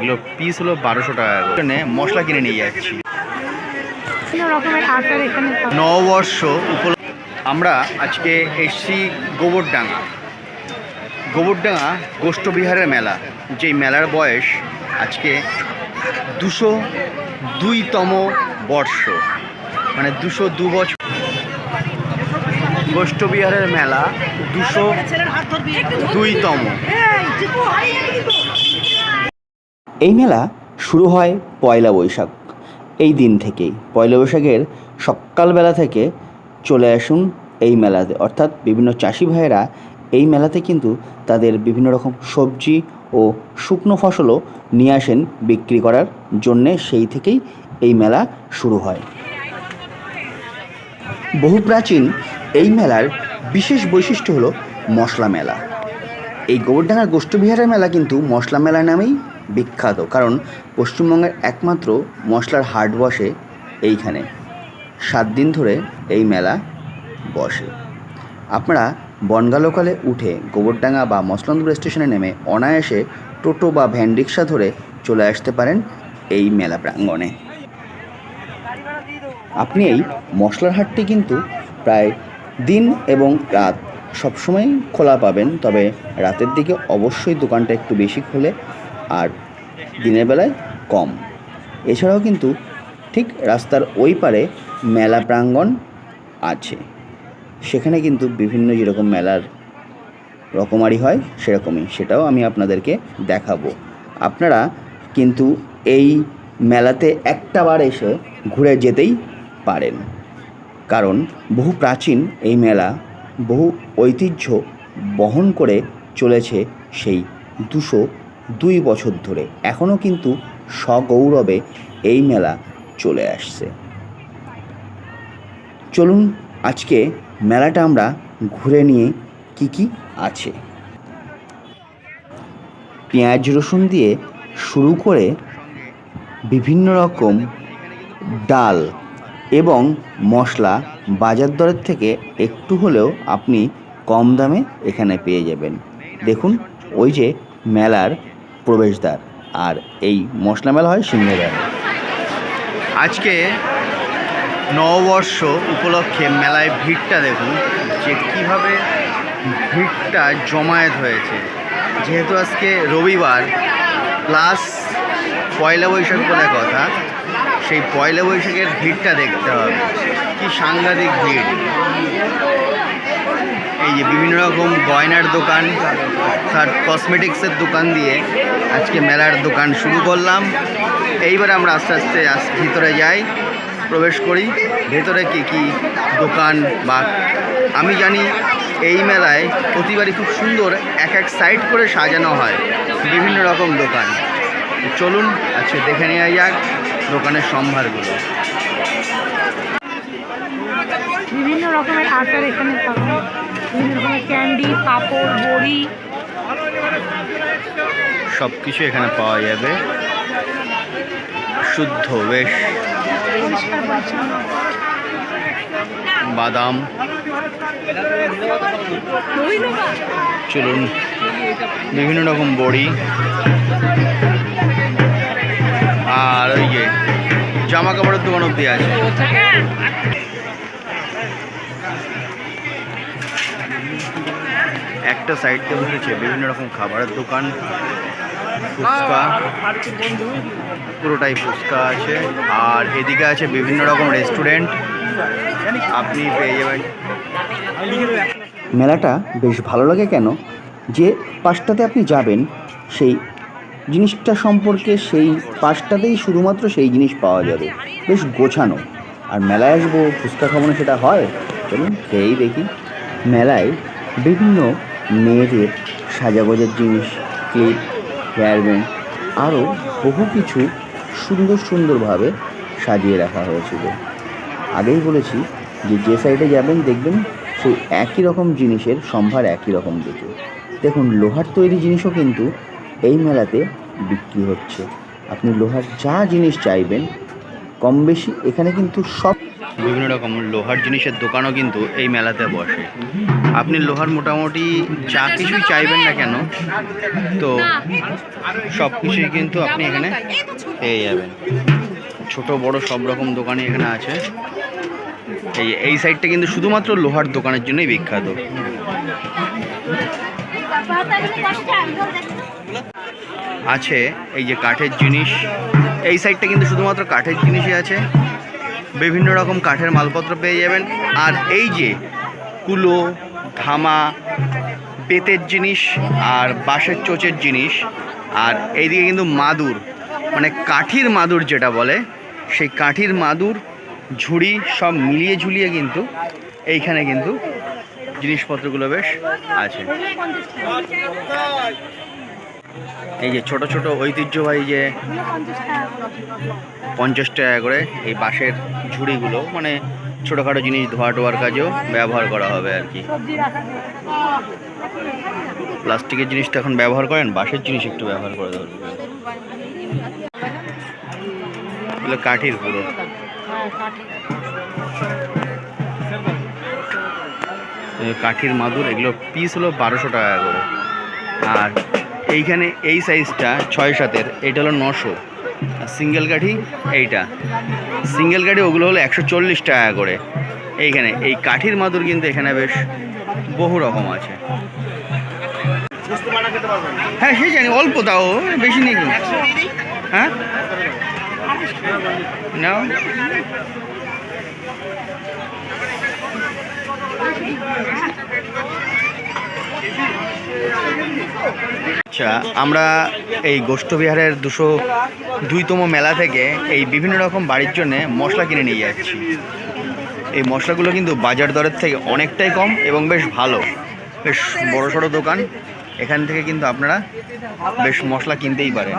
এগুলো পিস হলো বারোশো টাকা করে। এখানে মশলা কিনে নিয়ে যাচ্ছি। নববর্ষ উপলক্ষে আমরা আজকে এসছি গোবরডাঙ্গা। গোবরডাঙ্গা গোষ্ঠবিহারের মেলা। যেই মেলার বয়স আজকে দুশো দুইতম বর্ষ। মানে দুশো দু বছর। গোষ্ঠবিহারের মেলা দুশো দুইতম। এই মেলা শুরু হয় পয়লা বৈশাখ। এই দিন থেকেই। পয়লা বৈশাখের সকালবেলা থেকে চলে আসুন এই মেলাতে। অর্থাৎ বিভিন্ন চাষি ভাইয়েরা এই মেলাতে কিন্তু তাদের বিভিন্ন রকম সবজি ও শুকনো ফসলও নিয়ে আসেন বিক্রি করার জন্যে সেই থেকেই এই মেলা শুরু হয়। বহু প্রাচীন এই মেলার বিশেষ বৈশিষ্ট্য হলো মশলা মেলা। এই গোবরডাঙ্গার গোষ্ঠবিহারের মেলা কিন্তু মশলা মেলা নামেই বিখ্যাত। কারণ পশ্চিমবঙ্গের একমাত্র মশলার হাট বসে এইখানে। সাত দিন ধরে এই মেলা বসে। আপনারা বনগা লোকালে উঠে গোবরডাঙ্গা বা মসলন্দপুর স্টেশনে নেমে অনায়াসে টোটো বা ভ্যান রিক্সা ধরে চলে আসতে পারেন এই মেলা প্রাঙ্গণে। আপনি এই মশলার হাটটি কিন্তু প্রায় দিন এবং রাত সবসময় খোলা পাবেন। তবে রাতের দিকে অবশ্যই দোকানটা একটু বেশি খোলে। আর দিনের বেলায় কম। এছাড়াও কিন্তু ঠিক রাস্তার ওই পারে মেলা প্রাঙ্গণ আছে। সেখানে কিন্তু বিভিন্ন যেরকম মেলার রকমারি হয়, সেরকমই। সেটাও আমি আপনাদেরকে দেখাবো। আপনারা কিন্তু এই মেলাতে একটা বার এসে ঘুরে যেতেই পারেন। কারণ বহু প্রাচীন এই মেলা, বহু ঐতিহ্য বহন করে চলেছে সেই দুশো দুই বছর ধরে। এখনও কিন্তু সগৌরবে এই মেলা চলে আসছে। চলুন, আজকে মেলাটা আমরা ঘুরে নিয়ে কি কি আছে। পেঁয়াজ রসুন দিয়ে শুরু করে বিভিন্ন রকম ডাল এবং মশলা বাজার দরের থেকে একটু হলেও আপনি কম দামে এখানে পেয়ে যাবেন। দেখুন, ওই যে মেলার প্রবেশদ্বার আর এই মশলা মেলা হয় সিংহদ্বার আজকে নববর্ষ উপলক্ষে মেলায় ভিড়টা দেখুন, যে কীভাবে ভিড়টা জমায়েত হয়েছে। যেহেতু আজকে রবিবার প্লাস পয়লা বৈশাখ বলে কথা, সেই পয়লা বৈশাখের ভিড়টা দেখতে হবে। কি সাংঘাতিক ভিড়। এই যে বিভিন্ন রকম গয়নার দোকান, তার কসমেটিক্সের দোকান দিয়ে আজকে মেলার দোকান শুরু করলাম। এইবার আমরা আস্তে আস্তে আস- ভিতরে যাই, প্রবেশ করি। ভেতরে কী কী দোকান বা আমি জানি এই মেলায় প্রতিবারই খুব সুন্দর এক এক সাইড করে সাজানো হয়, বিভিন্ন রকম দোকান। চলুন, আজকে দেখে নেওয়া যাক দোকানের সম্ভারগুলো। বিভিন্ন রকমের আচার এখানে যায়। বিভিন্ন রকমের ক্যান্ডি, পাঁপড়, বড়ি। সব কিছু এখানে পাওয়া যাবে। শুদ্ধ বেশ। বাদাম। চলুন, বিভিন্ন রকম বড়ি। আর ওই যে জামা কাপড়ের দোকান অব্দি আছে। একটা সাইড দিয়ে বসেছে, বিভিন্ন রকম খাবারের দোকান। ফুচকা। পুরোটাই ফুচকা আছে। আর এদিকে আছে বিভিন্ন রকম রেস্টুরেন্ট আপনি পেয়ে যাবেন। মেলাটা বেশ ভালো লাগে কেন? যে পাশটাতে আপনি যাবেন, সেই জিনিসটা সম্পর্কে সেই পাশটাতেই শুধুমাত্র সেই জিনিস পাওয়া যাবে। বেশ গোছানো। আর মেলায় আসব, ফুচকা খাব না সেটা হয়? চলুন খেয়েই দেখি। মেলায় বিভিন্ন মেয়েদের সাজাগোজার জিনিস ক্লিপ হেয়ার ব্যান্ড আরও বহু কিছু সুন্দর সুন্দরভাবে সাজিয়ে রাখা হয়েছিল। আগেই বলেছি যে যে সাইডে যাবেন দেখবেন সেই একই রকম জিনিসের সম্ভার একই রকম দিকে। দেখুন, লোহার তৈরি জিনিসও কিন্তু এই মেলাতে বিক্রি হচ্ছে। আপনি লোহার যা জিনিস চাইবেন, কম বেশি এখানে কিন্তু সব বিভিন্ন রকম লোহার জিনিসের দোকানও কিন্তু এই মেলাতে বসে। আপনি লোহার মোটামুটি যা কিছুই চাইবেন না কেন, তো সব কিছুই কিন্তু আপনি এখানে পেয়ে যাবেন। ছোট বড় সব রকম দোকানই এখানে আছে। এই এই সাইডটা কিন্তু শুধুমাত্র লোহার দোকানের জন্যই বিখ্যাত। আছে এই যে কাঠের জিনিস। এই সাইডটা কিন্তু শুধুমাত্র কাঠের জিনিসই আছে। বিভিন্ন রকম কাঠের মালপত্র পেয়ে যাবেন। আর এই যে কুলো ধামা বেতের জিনিস আর বাঁশের চোচের জিনিস। আর এইদিকে কিন্তু মাদুর মানে কাঠির মাদুর যেটা বলে, সেই কাঠির মাদুর, ঝুড়ি সব মিলিয়ে ঝুলিয়ে কিন্তু এইখানে কিন্তু জিনিসপত্রগুলো বেশ আছে। এই যে ছোট ছোট ঐতিহ্যবাহী যে পঞ্চাশ টাকা করে এই বাঁশের ঝুড়িগুলো মানে ছোটোখাটো জিনিস ধোয়া টোয়ার কাজেও ব্যবহার করা হবে আর কি। প্লাস্টিকের জিনিসটা এখন ব্যবহার করেন, বাঁশের জিনিস একটু ব্যবহার করে ধরবে এগুলো কাঠির পুরো। কাঠির মাদুর, এগুলো পিস হলো বারোশো টাকা করে। আর এইখানে এই সাইজটা ছয় সাতের এইটা হলো নশো। আর সিঙ্গেল কাঠি এইটা। সিঙ্গেল কাঠি ওগুলো হলো একশো চল্লিশ টাকা করে। এইখানে, এই কাঠির মাদুর কিন্তু এখানে বেশ বহু রকম আছে। হ্যাঁ সে জানি, অল্প তাও, বেশি নেই। হ্যাঁ? নাও আচ্ছা আমরা এই গোষ্ঠবিহারের দুশো দুইতম মেলা থেকে এই বিভিন্ন রকম বাড়ির জন্য মশলা কিনে নিয়ে যাচ্ছি। এই মশলাগুলো কিন্তু বাজার দরের থেকে অনেকটাই কম এবং বেশ ভালো। বেশ বড় সড়ো দোকান। এখান থেকে কিন্তু আপনারা বেশ মশলা কিনতেই পারেন।